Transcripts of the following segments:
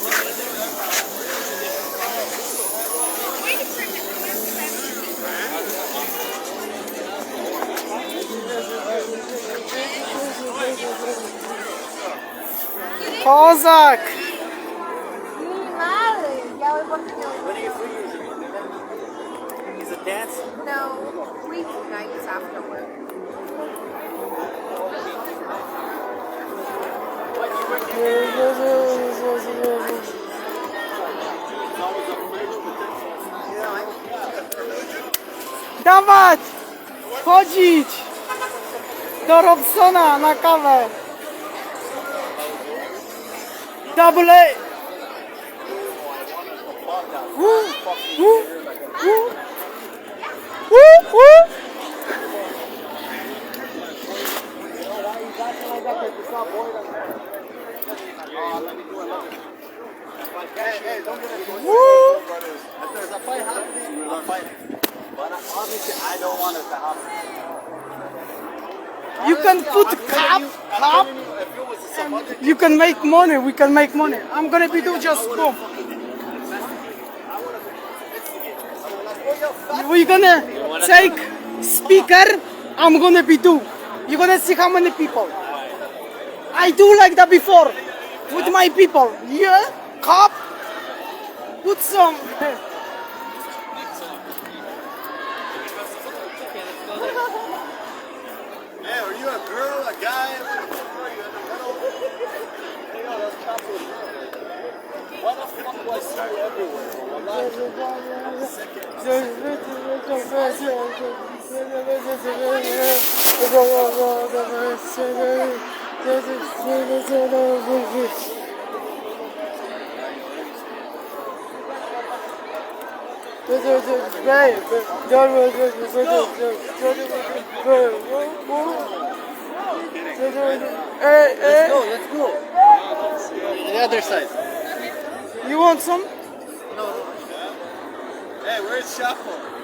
come back. Kozak! Yeah, we both When are you free usually? Is it dance? No, weeknights after work. Dawać! Chodzić! Do Robsona na kawę! Double A! Woo, woo, woo. Woo, woo. You can make money, we can make money. I'm gonna be do just boom. We're gonna take speaker, I'm gonna be do. You're gonna see how many people. I do like that before with my people. Yeah, cop, put some. Hey, are you a girl, a guy? What the fuck are you? In the middle? Hey, yo, that's Chapo. Why the fuck do I see you everywhere? Wallahi, I'm sick. Hey, hey, let's go. The other side. you want some? No. Hey, where's Chapo?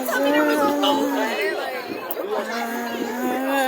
You, you didn't tell me there was a postman. Like, also, wouldn't you start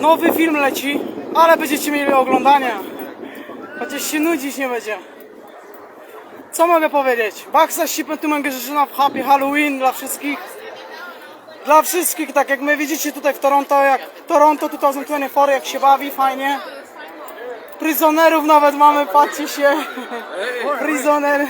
Nowy film leci, ale będziecie mieli oglądania. Chociaż się nudzić nie będzie. Co mogę powiedzieć? Baksa sipę tu mogę życzę w Happy Halloween dla wszystkich. Dla wszystkich, tak jak my widzicie tutaj w Toronto, jak Toronto 2024, jak się bawi, fajnie. Prisonerów nawet mamy, patrzcie się. Prisoner.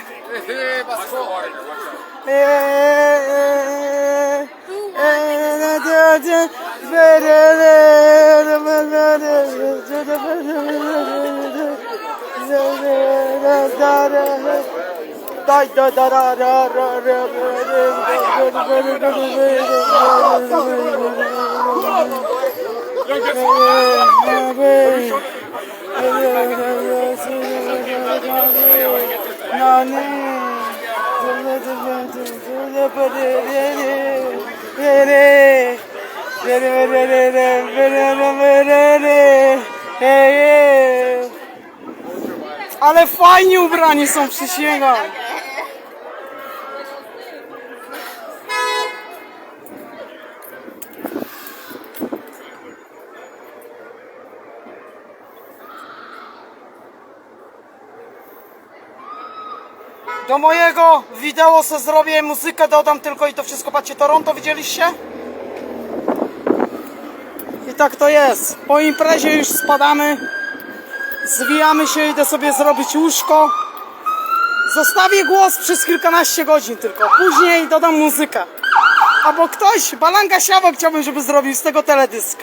Ale fajnie ubrani są, przysięgam. Do mojego wideo se zrobię muzykę, dodam tylko i to wszystko. Patrzcie, Toronto widzieliście? I tak to jest. Po imprezie już spadamy. Zwijamy się, idę sobie zrobić łóżko. Zostawię głos przez kilkanaście godzin tylko. Później dodam muzykę. Albo ktoś, Balanga Siawo chciałbym, żeby zrobił z tego teledysk.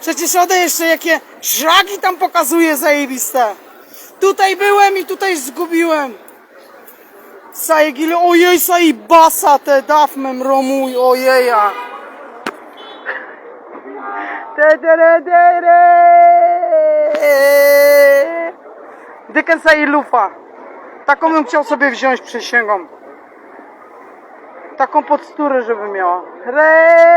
Przecież ode jeszcze jakie szlaki tam pokazuje zajebiste. Tutaj byłem i tutaj zgubiłem. Sajgil, ojej, sajbasa te dafmem romuj, ojeja. Dickensa i lufa. Taką bym chciał sobie wziąć, przysięgam. Taką podsturę, żeby miała. Re.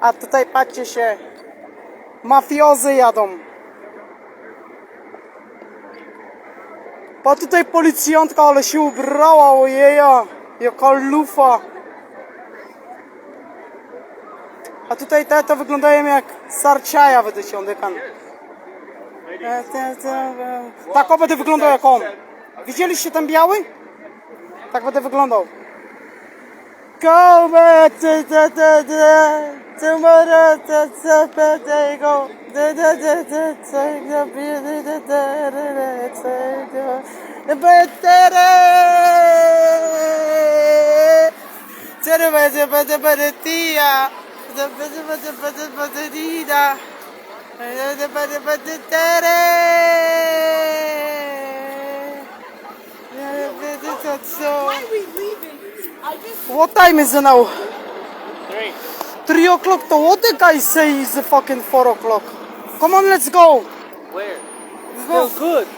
A tutaj patrzcie się, mafiozy jadą. Pa tutaj policjantka, ale się ubrała, ojeja, jaka lufa. A tutaj te to wyglądają jak sarciaja wydyciądykan. Tak o będę wyglądał jak on. Widzieliście ten biały? Tak będę wyglądał. Go back to the the the tomorrow to the go the the the the take the beauty the the the take the better bade bade bade tia the bade bade bade bade What time is it now? Three. Three o'clock. To what the guy say is the fucking four o'clock? Come on, let's go. Where? Let's Still go. good.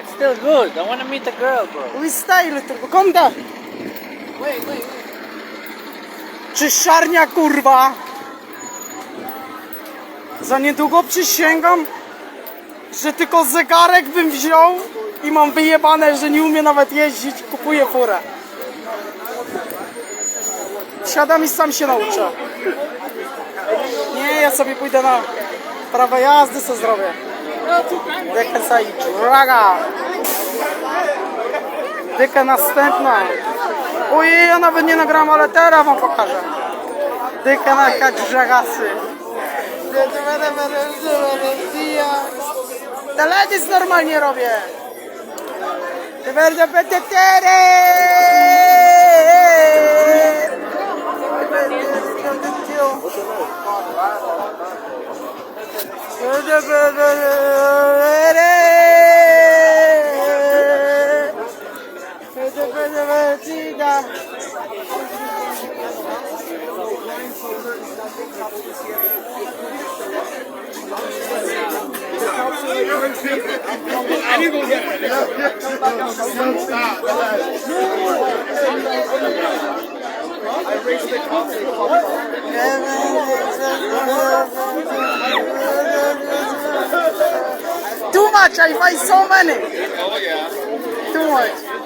It's still good. I want to meet the girl, bro. We stay little. bit. Come there. wait, wait, wait. Czy szarnia kurwa? Za niedługo przysięgam, że tylko zegarek bym wziął i mam wyjebane, że nie umie nawet jeździć, kupuję furę. Siadam i sam się nauczę. Nie, ja sobie pójdę na prawo jazdy, co zrobię. Dykę sobie draga. Dykę następna. Ojej, ja nawet nie nagram, ale teraz wam pokażę. Dykę na kadżagasy. Teledysk normalnie robię. Bardzo petetere. Too much, I buy so many. Oh yeah. Too much.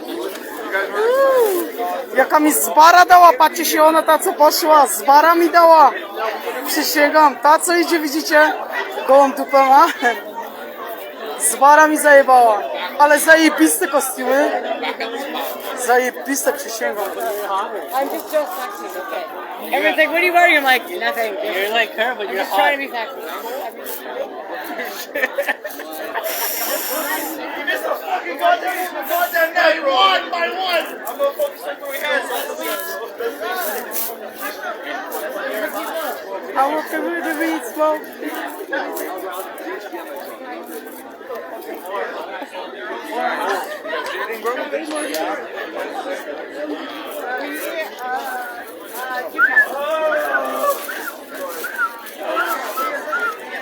Jaka mi zbara dała, patrzcie się ona ta co poszła, zbara mi dała. Przysięgam, ta co idzie widzicie, gołą dupę ma. Zbara mi zajebała, ale zajebiste kostiumy. Zajebiste przysięgam. I'm just so sexy, okay? Everyone's like, what are you wearing? I'm like, nothing. You're like her, but I'm you're just trying to hot. be sexy. goddamn night, one by one. I'm gonna fucking stick where we had. I through the smoke.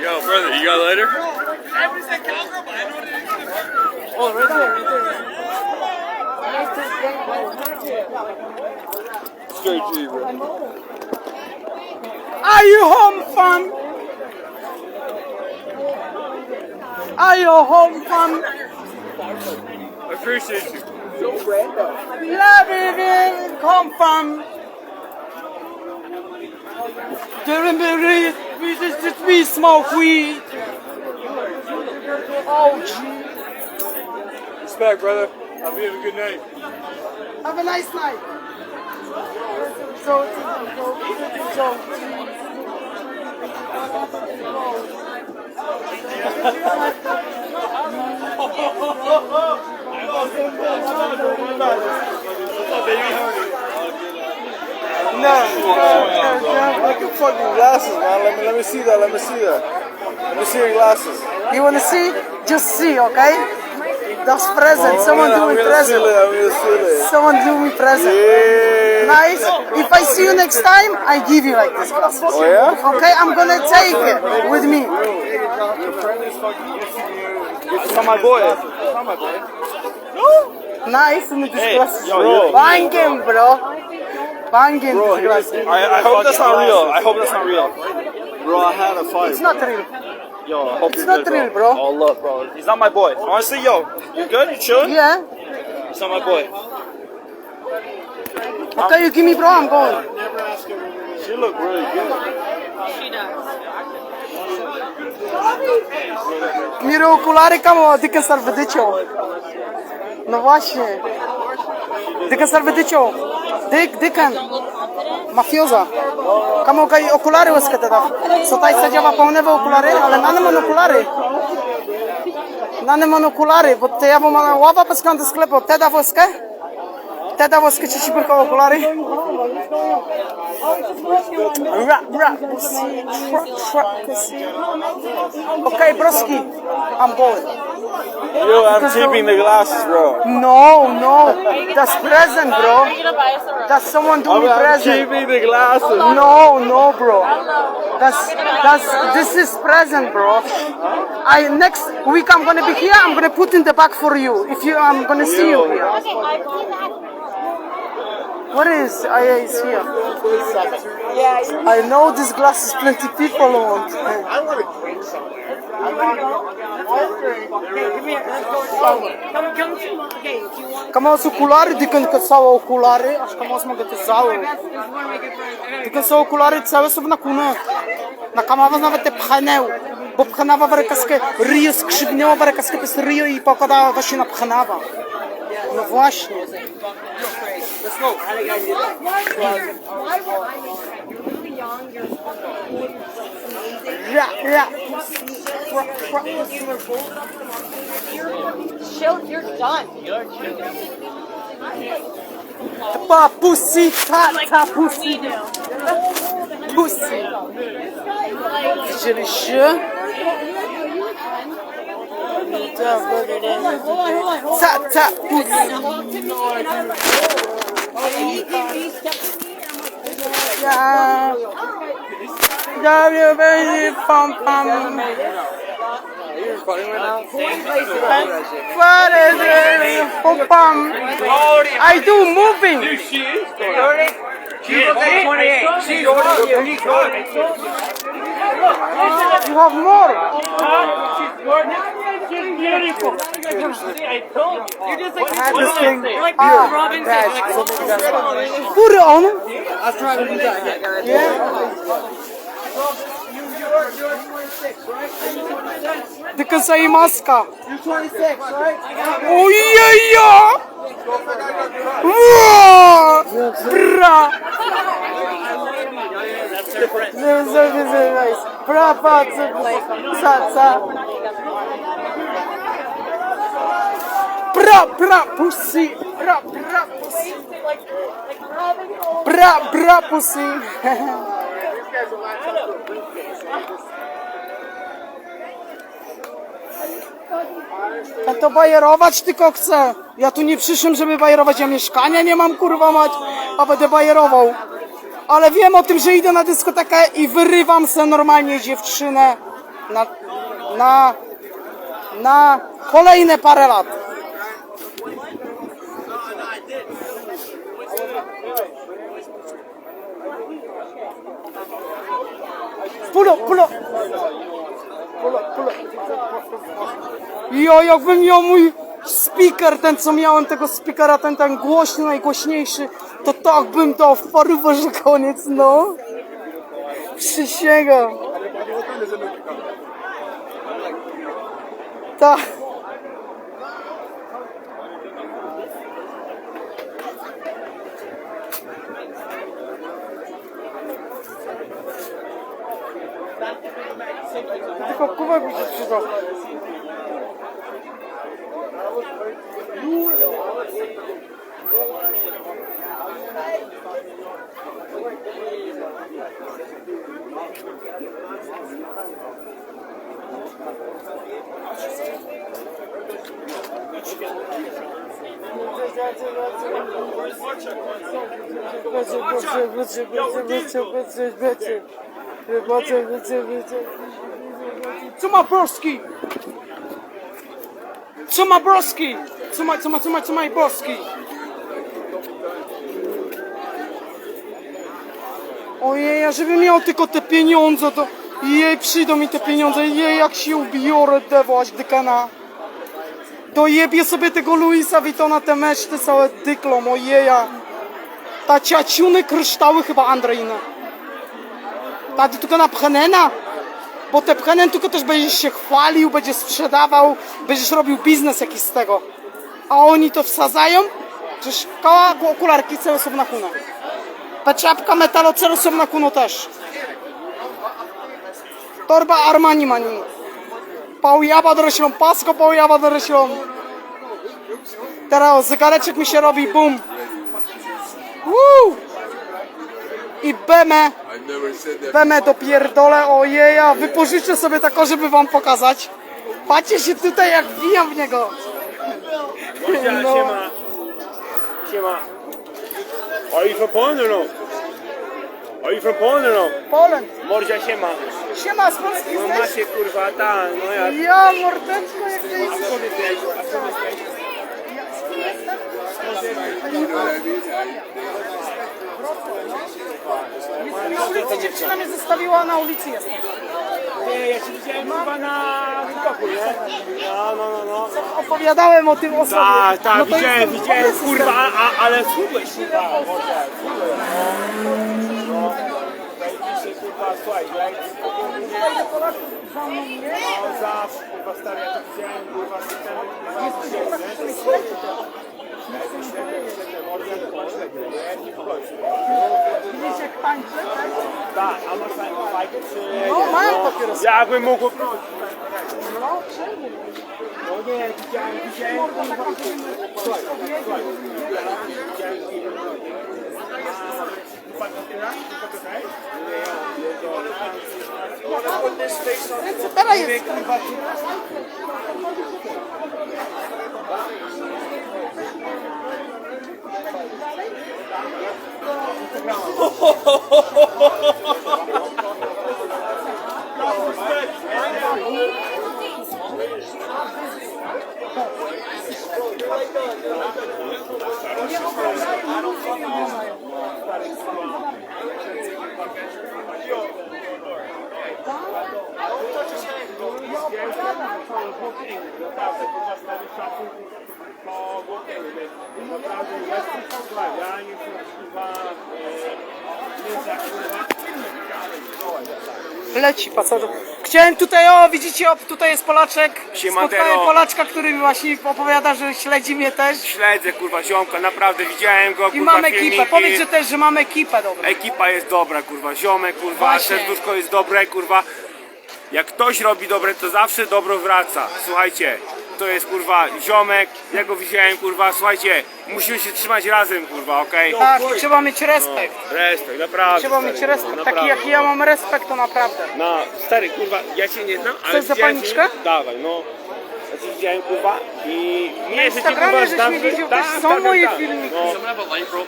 Yo, brother, you got lighter? O, right there, right there. Straight G, bro. Are you home, fam? Are you home, fam? Appreciate you. Love it, come fam. During the we just, just we smoke weed. Oh, gee. Respect, brother. Hope you have a good night. Have a nice night. So, so, so, No, like your fucking glasses, man. Let me let me see that. Let me see that. Let me see your glasses. You wanna see? Just see, okay? That's present. Someone I'm do me present. seal it. I'm gonna seal it. Someone do me present. Yeah. Nice. If I see you next time, I give you like this glasses. Oh yeah? Okay, I'm gonna take it with me. It's on my boy. It's on my boy. Nice and this Hey, glasses. yo, yo. Banging, bro. Banging Bro, this glasses. I, I hope that's not real. I hope that's not real. Bro, I had a fight. It's not real. Yo, I hope It's you're not good, real, bro. Oh, look, bro. He's not my boy. Honestly, yo, you good? You chilling? Yeah. He's not my boy. Okay, you give me, bro. I'm going. She look really good. She does. Miro okulary, kamo, dykę serwedycią. No właśnie. Dykę serwedycią. Dyk, dyken. Mafioza. Kamo, kaj okulary łezke teda. Co taj se działa pełne okulary, ale nane monokulary. Nane monokulary, bo te ja mam ława bez kąta sklepu. Teda woskę? Teda woskę ci ci okulary? Ra, ra, pussy, tra, tra, pussy. Okay, broski, I'm going. Yo, I'm keeping the glasses, bro. No, no, that's present, bro. That's someone doing I'm, I'm present. keeping the glasses. No, no, bro. That's that's this is present, bro. I next week I'm gonna be here. I'm gonna put in the bag for you. If you, I'm gonna see you here. What is? I is here. I know this glasses plenty people want. Kamos oculare, dicând că sau oculare, așa că mă gătă sau. Dicând sau oculare, ți-au să. Na cam având navă te phaneu. Bă phanava vără că scă râie, scșibneau vără că scă i păcăda vă și na phanava. No właśnie. Let's go. Ra, ra. Chill, you're done. Pa pussy, ta, ta pussy. Pussy. Widzieliście? Ta, ta, pussy. Ja. Ja, wir werden pam pam. What is it? Pam pam. I do moving. You have more. I had this thing. Ah, Put it on. I'll try to do that. Tylko sobie maska. You're 26, right? Ojeja! Ua! Bra! No, so very nice. Bra, pa, ca, ca. Bra, bra, pussy. Bra, bra, pussy. Bra, bra, pussy. Ja to bajerować tylko chcę. Ja tu nie przyszłem, żeby bajerować. Ja mieszkania nie mam, kurwa mać, a będę bajerował. Ale wiem o tym, że idę na dyskotekę i wyrywam se normalnie dziewczynę. Na, na, na kolejne parę lat. Pulo, pulo. Pulo, pulo. Jo, jakbym miał mój speaker, ten co miałem tego speakera, ten ten głośny, najgłośniejszy, to tak bym dał w parówę, że koniec, no. Przysięgam. Tak. Mustafa. Bıçak, bıçak, bıçak, bıçak, bıçak, bıçak, bıçak, bıçak, bıçak, bıçak, bıçak, Co ma broski? Co ma broski? Co ma, co ma, co ma, co ma i broski? Ojej, ja żebym miał tylko te pieniądze, to jej przyjdą mi te pieniądze, jej jak się ubiorę, dewo, aż dykana. Dojebie sobie tego Luisa Vuittona, te meszty całe dyklą, ojeja. Ta ciaciuny kryształy chyba Andreina. Ta tylko na pchenena. Bo te pchenen tylko też będziesz się chwalił, będziesz sprzedawał, będziesz robił biznes jakiś z tego. A oni to wsadzają, przecież koła okularki całe są na kuno. Ta czapka metalocelu są na kuno też. Torba Armani Manin. Pałjaba doroślą, pasko pałjaba doroślą. Teraz zegareczek mi się robi, bum. Woo! I bemę. Wemę dopierdolę, ojeja, wypożyczę sobie tako, żeby wam pokazać. Patrzcie się tutaj jak wbijam w niego. No. Siema. Siema. Are you from Poland or no? Are you from Poland or no? Poland. Mordzia siema. Siema, z Polski No jesteś? macie kurwa, ta, no ja... Ja, mordeczko, jak to jest. Skąd jesteś? A skąd jesteś? Na ulicy dziewczyna mnie zostawiła, na ulicy jestem. Nie, ja ci widziałem kurwa na TikToku, nie? No, no, no, no. Opowiadałem o tym o sobie. Tak, tak, No to widziałem, widziałem, kurwa, a, ale słuchaj, kurwa, słuchaj, no. No, zajebiście, kurwa, słuchaj, ja no, zawsze, kurwa, stary, ja to widziałem, kurwa, z tym, kurwa, Widzisz jak tańczę, tak? Tak, a. Jakbym mógł. No, czemu? No nie, widziałem, widziałem? Naprawdę, kurwa, stary szacun po Włokieniu, więc naprawdę jest kurwa, ja nie chcę, kurwa, e, nie za, kurwa, Leci pasażer. Chciałem tutaj, o widzicie, o, tutaj jest Polaczek. Siemandero. Spotkałem Polaczka, który mi właśnie opowiada, że śledzi mnie też. Śledzę, kurwa, ziomka, naprawdę widziałem go, I kurwa, mamy filmiki. ekipę. Powiedz, że też, że mamy ekipę dobrą. Ekipa jest dobra, kurwa, ziomek, kurwa, Właśnie. serduszko jest dobre, kurwa. Jak ktoś robi dobre, to zawsze dobro wraca. Słuchajcie, to jest, kurwa, ziomek, ja go widziałem, kurwa, słuchajcie, musimy się trzymać razem, kurwa, okej? Tak, trzeba mieć respekt. Respekt, naprawdę. Trzeba stary, mieć respekt. no, Taki naprawdę. jak ja mam respekt, to naprawdę. No, stary, kurwa, ja cię nie znam, ale Chcesz widziałem zapalniczkę? cię- Dawaj, no. Ja cię widziałem, kurwa, i nie, że cię, Instagramie kurwa, żeś znam, mnie że- widział, tak, też są tak, moje tak, filmiki. No, a light, bro.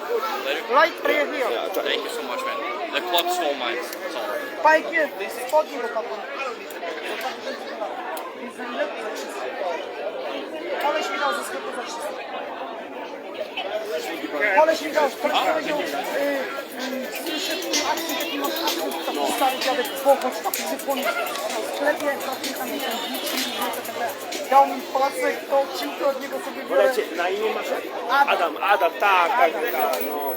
Later. Light prejechał. Thank you so much, man. The club stole mine. That's all. Pajkie, spodnie dopadły. Alış bir daha uzun sıkıntı uzaklaşırsın. Dałeś, koleś powiedział, y, y, słyszę twój akcent, jaki masz taki stary dziadek boku, taki wypłonny w sklepie, taki tam dał mi pasek, to odcinkę od niego sobie biorę. Na imię masz? Adam, Adam, tak, tak, tak, no.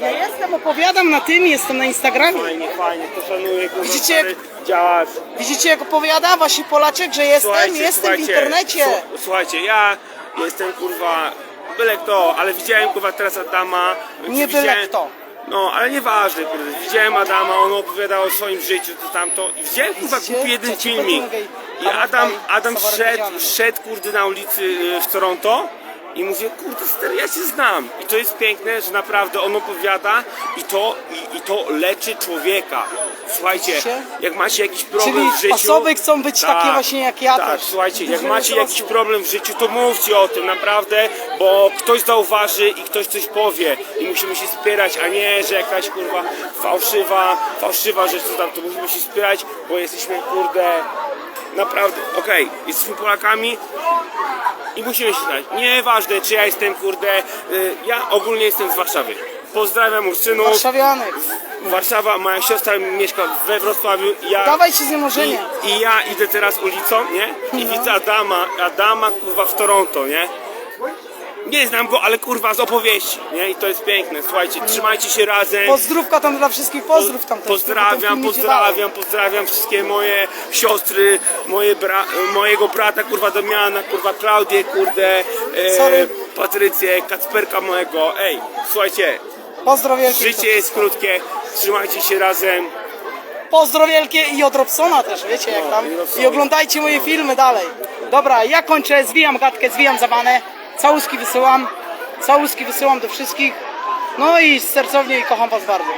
Ja jestem, opowiadam na tym, jestem na Instagramie. Fajnie, fajnie, to szanuję, kurwa, Widzicie, działacz. Widzicie jak opowiada Wasi Polaczek, że jestem, Słuchajcie, jestem w słuchajcie, internecie. su- Słuchajcie, ja jestem kurwa byle kto, ale widziałem kurwa teraz Adama. Nie byle widziałem, kto. No, ale nieważne, kurde. Widziałem Adama, on opowiadał o swoim życiu, to tamto. I widziałem kurwa Widzicie? kupi jeden filmik. I. Adam, Adam szedł, szedł kurde na ulicy y, w Toronto. I mówię, kurde stary, ja cię znam. I to jest piękne, że naprawdę on opowiada i to, i, i to leczy człowieka. Słuchajcie, jak macie jakiś problem Czyli w życiu... osoby chcą być takie właśnie jak ja tak, też. słuchajcie, jak Dużo macie jest jakiś osób. problem w życiu, to mówcie o tym naprawdę, bo ktoś zauważy i ktoś coś powie i musimy się wspierać, a nie, że jakaś kurwa fałszywa, fałszywa rzecz co tam, to musimy się wspierać, bo jesteśmy kurde naprawdę, okej, jesteśmy Polakami i musimy się znać. Nieważne, czy ja jestem kurde, y, ja ogólnie jestem z Warszawy. Pozdrawiam Ursynów. Warszawianek. Warszawa, moja siostra mieszka we Wrocławiu. Ja, Dawajcie z niemożenia. i, I ja idę teraz ulicą, nie? I No. widzę Adama, Adama kurwa w Toronto, nie? Nie znam go, ale kurwa z opowieści, nie? I to jest piękne. Słuchajcie, trzymajcie się razem. Pozdrówka tam dla wszystkich, pozdrów tam też. Pozdrawiam, pozdrawiam, pozdrawiam wszystkie moje siostry, moje bra mojego brata, kurwa Damiana, kurwa Klaudię, kurde, Sorry. e, Patrycję, Kacperka mojego. Ej, słuchajcie. Pozdro wielkie. życie jest krótkie, trzymajcie się razem. Pozdro wielkie i od Robsona też, wiecie jak tam. i Robsona. I oglądajcie moje filmy dalej. Dobra, ja kończę, zwijam gadkę, zwijam zabanę. Całuski wysyłam. Całuski wysyłam do wszystkich. No i sercownie i kocham was bardzo.